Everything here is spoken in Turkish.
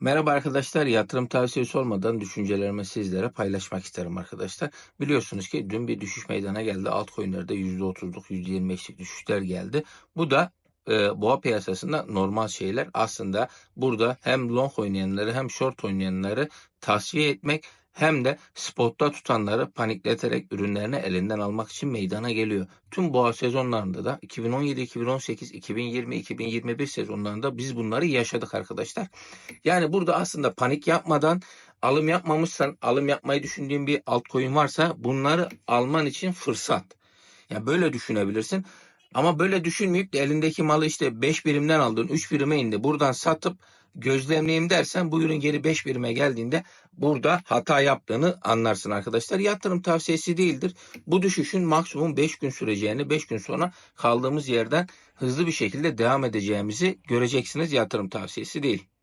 Merhaba arkadaşlar, yatırım tavsiyesi olmadan düşüncelerimi sizlere paylaşmak isterim arkadaşlar. Biliyorsunuz ki dün bir düşüş meydana geldi. Altcoin'lerde %30'luk, %25'lik düşüşler geldi. Bu da e, boğa piyasasında normal şeyler. Aslında burada hem long oynayanları hem short oynayanları tasfiye etmek hem de spotta tutanları panikleterek ürünlerini elinden almak için meydana geliyor. Tüm boğa sezonlarında da 2017, 2018, 2020, 2021 sezonlarında biz bunları yaşadık arkadaşlar. Yani burada aslında panik yapmadan alım yapmamışsan, alım yapmayı düşündüğün bir altcoin varsa bunları alman için fırsat. Ya böyle düşünebilirsin. Ama böyle düşünmeyip de elindeki malı işte 5 birimden aldın, 3 birime indi. Buradan satıp gözlemleyeyim dersen bu ürün geri 5 birime geldiğinde burada hata yaptığını anlarsın arkadaşlar. Yatırım tavsiyesi değildir. Bu düşüşün maksimum 5 gün süreceğini, 5 gün sonra kaldığımız yerden hızlı bir şekilde devam edeceğimizi göreceksiniz. Yatırım tavsiyesi değil.